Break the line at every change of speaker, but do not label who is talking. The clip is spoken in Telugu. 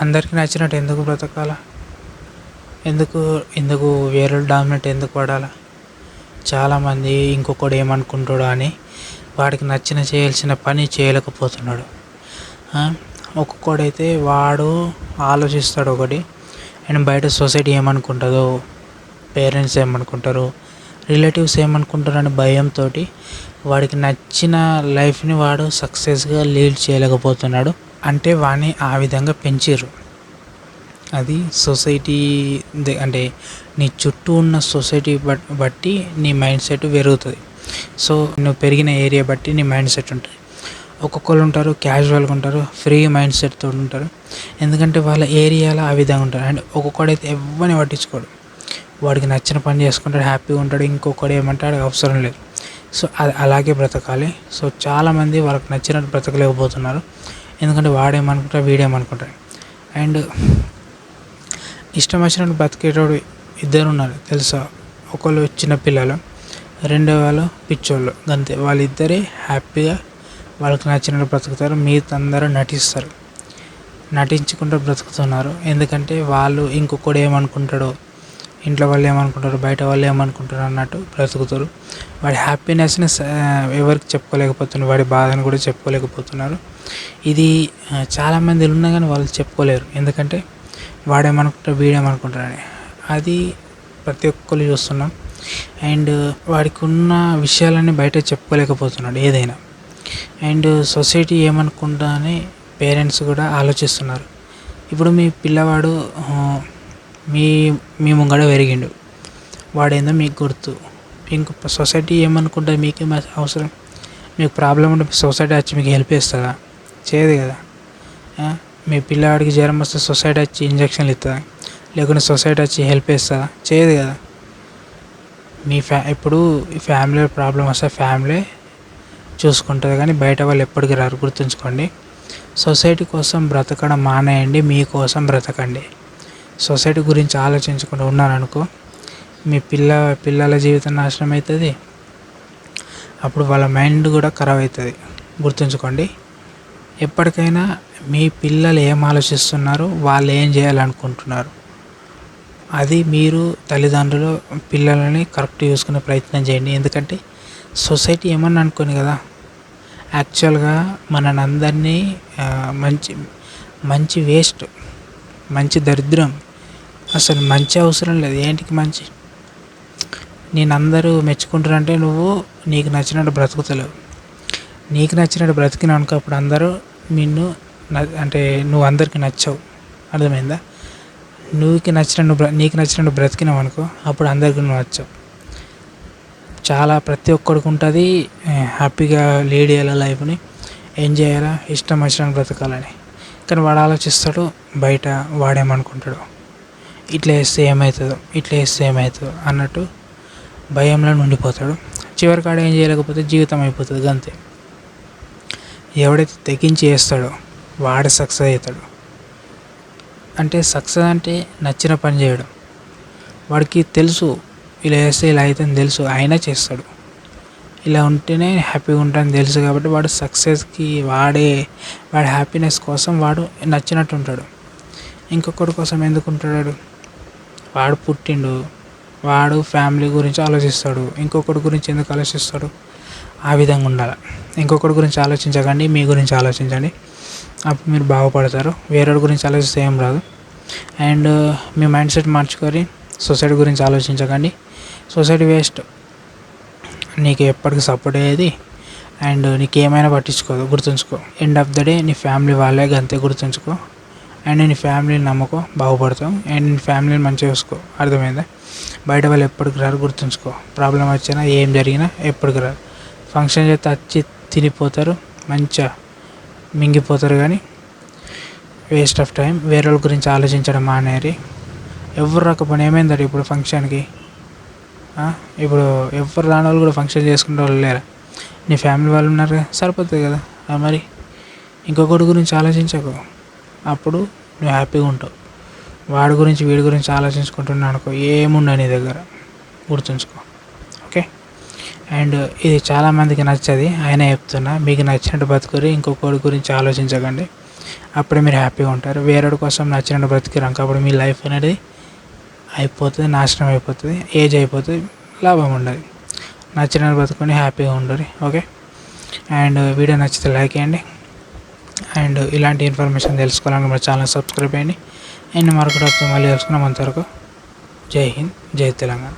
అందరికీ నచ్చినట్టు ఎందుకు బ్రతకాల? ఎందుకు ఎందుకు వేరే డామినేట్ ఎందుకు పడాలా? చాలామంది ఇంకొకడు ఏమనుకుంటాడు అని వాడికి నచ్చిన చేయాల్సిన పని చేయలేకపోతున్నాడు. ఒక్కొక్కడైతే వాడు ఆలోచిస్తాడు ఒకటి అండ్ బయట సొసైటీ ఏమనుకుంటుందో పేరెంట్స్ ఏమనుకుంటారు రిలేటివ్స్ ఏమనుకుంటారు భయంతో వాడికి నచ్చిన లైఫ్ని వాడు సక్సెస్గా లీడ్ చేయలేకపోతున్నాడు. అంటే వాడిని ఆ విధంగా పెంచారు అది సొసైటీ అంటే నీ చుట్టూ ఉన్న సొసైటీ బట్టి నీ మైండ్ సెట్ పెరుగుతుంది. సో నువ్వు పెరిగిన ఏరియా బట్టి నీ మైండ్ సెట్ ఉంటుంది. ఒక్కొక్కరు ఉంటారు క్యాజువల్గా ఉంటారు ఫ్రీ మైండ్ సెట్తో ఉంటారు. ఎందుకంటే వాళ్ళ ఏరియాలో ఆ విధంగా ఉంటారు. అండ్ ఒక్కొక్కడైతే ఎవరిని పట్టించుకోడు. వాడికి నచ్చిన పని చేసుకుంటాడు హ్యాపీగా ఉంటాడు ఇంకొకడు ఏమంటాడు అవసరం లేదు. సో అది అలాగే బ్రతకాలి. సో చాలామంది వాళ్ళకి నచ్చినట్టు బ్రతకలేకపోతున్నారు. ఎందుకంటే వాడేమనుకుంటారు వీడేమనుకుంటారు అండ్ ఇష్టం వచ్చినట్టు బతికేటోడు ఇద్దరు ఉన్నారు తెలుసా? ఒకళ్ళు చిన్న పిల్లలు రెండో వాళ్ళు పిచ్చోళ్ళు. అంతే వాళ్ళిద్దరే హ్యాపీగా వాళ్ళకి నచ్చినట్టు బ్రతుకుతారు మిగతా అందరూ నటిస్తారు. నటించుకుంటూ బ్రతుకుతున్నారు. ఎందుకంటే వాళ్ళు ఇంకొకడు ఏమనుకుంటాడో ఇంట్లో వాళ్ళు ఏమనుకుంటారు బయట వాళ్ళు ఏమనుకుంటారు అన్నట్టు బ్రతుకుతారు. వాడి హ్యాపీనెస్ని ఎవరికి చెప్పుకోలేకపోతున్నారు వాడి బాధను కూడా చెప్పుకోలేకపోతున్నారు. ఇది చాలామంది ఉన్నా కానీ వాళ్ళు చెప్పుకోలేరు. ఎందుకంటే వాడేమనుకుంటారు వీడేమనుకుంటారని. అది ప్రతి ఒక్కరు చూస్తున్నాం. అండ్ వాడికి ఉన్న విషయాలన్నీ బయట చెప్పుకోలేకపోతున్నాడు ఏదైనా. అండ్ సొసైటీ ఏమనుకుంటా అని పేరెంట్స్ కూడా ఆలోచిస్తున్నారు. ఇప్పుడు మీ పిల్లవాడు మీ మీ ముంగడ పెరిగిండు. వాడేందో మీకు గుర్తు. ఇంక సొసైటీ ఏమనుకుంటుంది మీకేం అవసరం. మీకు ప్రాబ్లం ఉంటే సొసైటీ వచ్చి మీకు హెల్ప్ చేస్తుందా? చేయదు కదా. మీ పిల్లవాడికి జ్వరం వస్తే సొసైటీ వచ్చి ఇంజక్షన్లు ఇస్తుందా లేకుంటే సొసైటీ వచ్చి హెల్ప్ చేస్తుందా? చేయదు కదా. మీ ఫ్యా ఇప్పుడు ఫ్యామిలీ ప్రాబ్లం వస్తే ఫ్యామిలీ చూసుకుంటుంది కానీ బయట వాళ్ళు ఎప్పటికీ రారు. గుర్తుంచుకోండి. సొసైటీ కోసం బ్రతకడం మానేయండి. మీకోసం బ్రతకండి. సొసైటీ గురించి ఆలోచించకుండా ఉన్నారనుకో మీ పిల్ల పిల్లల జీవితం నాశనం అవుతుంది అప్పుడు వాళ్ళ మైండ్ కూడా ఖరాబ్ అవుతుంది గుర్తుంచుకోండి. ఎప్పటికైనా మీ పిల్లలు ఏం ఆలోచిస్తున్నారు వాళ్ళు ఏం చేయాలనుకుంటున్నారు. అది మీరు తల్లిదండ్రులు పిల్లలని కరెక్ట్ చూసుకునే ప్రయత్నం చేయండి. ఎందుకంటే సొసైటీ ఏమన్నా అనుకోని కదా యాక్చువల్గా మనని అందరినీ మంచి మంచి వేస్ట్ మంచి దరిద్రం అసలు మంచి అవసరం లేదు. ఏంటికి మంచి? నేను అందరూ మెచ్చుకుంటారంటే నువ్వు నీకు నచ్చినట్టు బ్రతుకుతలేవు. నీకు నచ్చినట్టు బ్రతికిన అనుకో అప్పుడు అందరూ నిన్ను అంటే నువ్వు అందరికి నచ్చవు. అర్థమైందా? నువ్వుకి నచ్చినట్టు నీకు నచ్చినట్టు బ్రతికినావు అనుకో అప్పుడు అందరికి నువ్వు నచ్చవు. చాలా ప్రతి ఒక్కడికి ఉంటుంది హ్యాపీగా లీడ్ చేయాలి లైఫ్ని ఎంజాయ్ చేయాలా ఇష్టం వచ్చినట్టు బ్రతకాలని. కానీ వాడు ఆలోచిస్తాడు బయట వాడేమనుకుంటాడు. ఇట్లా వేస్తే ఏమవుతుందో ఇట్లా వేస్తే ఏమవుతుందో అన్నట్టు భయంలో ఉండిపోతాడు చివరికాడ ఏం చేయలేకపోతే జీవితం అయిపోతుంది అంతే ఎవడైతే తెగించి చేస్తాడో వాడు సక్సెస్ అవుతాడు. అంటే సక్సెస్ అంటే నచ్చిన పని చేయడం. వాడికి తెలుసు ఇలా చేస్తే ఇలా అవుతుందని తెలుసు అయినా చేస్తాడు. ఇలా ఉంటేనే హ్యాపీగా ఉంటాడని తెలుసు కాబట్టి వాడు సక్సెస్కి వాడే వాడి హ్యాపీనెస్ కోసం వాడు నచ్చినట్టు ఉంటాడు. ఇంకొకటి కోసం ఎందుకు ఉంటాడు వాడు పుట్టిండు వాడు ఫ్యామిలీ గురించి ఆలోచిస్తాడు ఇంకొకటి గురించి ఎందుకు ఆలోచిస్తాడు? ఆ విధంగా ఉండాలి. ఇంకొకటి గురించి ఆలోచించకండి మీ గురించి ఆలోచించండి. అప్పుడు మీరు బాగుపడతారు. వేరే గురించి ఆలోచిస్తే ఏం రాదు. అండ్ మీ మైండ్ సెట్ మార్చుకొని సొసైటీ గురించి ఆలోచించకండి. Society waste. నీకు ఎప్పటికీ సపోర్ట్ అయ్యేది అండ్ నీకు ఏమైనా పట్టించుకోదు గుర్తుంచుకో. ఎండ్ ఆఫ్ ద డే నీ ఫ్యామిలీ వాళ్ళే అంతే గుర్తుంచుకో. అండ్ నీ ఫ్యామిలీని నమ్ముకో బాగుపడతావు. అండ్ నీ ఫ్యామిలీని మంచిగా చూసుకో. అర్థమైందా? బయట వాళ్ళు ఎప్పటికి రారు గుర్తుంచుకో. ప్రాబ్లం వచ్చినా ఏం జరిగినా ఎప్పటికి రారు. ఫంక్షన్ చేస్తే వచ్చి తినిపోతారు మంచిగా మింగిపోతారు కానీ వేస్ట్ ఆఫ్ టైం. వేరే వాళ్ళ గురించి ఆలోచించడం మానేరి. ఎవరు రాకపోయినా ఏమైందండి ఇప్పుడు ఫంక్షన్కి? ఇప్పుడు ఎవరు రాని వాళ్ళు కూడా ఫంక్షన్ చేసుకునే వాళ్ళు లేరా? నీ ఫ్యామిలీ వాళ్ళు ఉన్నారు కదా. సరిపోతుంది కదా మరి ఇంకొకటి గురించి ఆలోచించకు. అప్పుడు నువ్వు హ్యాపీగా ఉంటావు. వాడి గురించి వీడి గురించి ఆలోచించుకుంటున్నా అనుకో ఏముండవు నీ దగ్గర. గుర్తుంచుకో. ఓకే? అండ్ ఇది చాలామందికి నచ్చది. ఆయన చెప్తున్నా మీకు నచ్చినట్టు బతుకురి ఇంకొకరి గురించి ఆలోచించకండి. అప్పుడే మీరు హ్యాపీగా ఉంటారు. వేరేడి కోసం నచ్చినట్టు బ్రతికిరాం. అప్పుడు మీ లైఫ్ అనేది అయిపోతుంది నాశనం అయిపోతుంది ఏజ్ అయిపోతుంది లాభం ఉండదు. నచ్చినట్టు బ్రతుకుని హ్యాపీగా ఉండరు. ఓకే? అండ్ వీడియో నచ్చితే లైక్ చేయండి. అండ్ ఇలాంటి ఇన్ఫర్మేషన్ తెలుసుకోవాలని మన ఛానల్ సబ్స్క్రైబ్ చేయండి. అండ్ మరొకటి మళ్ళీ తెలుసుకున్నాం అంతవరకు. జై హింద్ జై తెలంగాణ.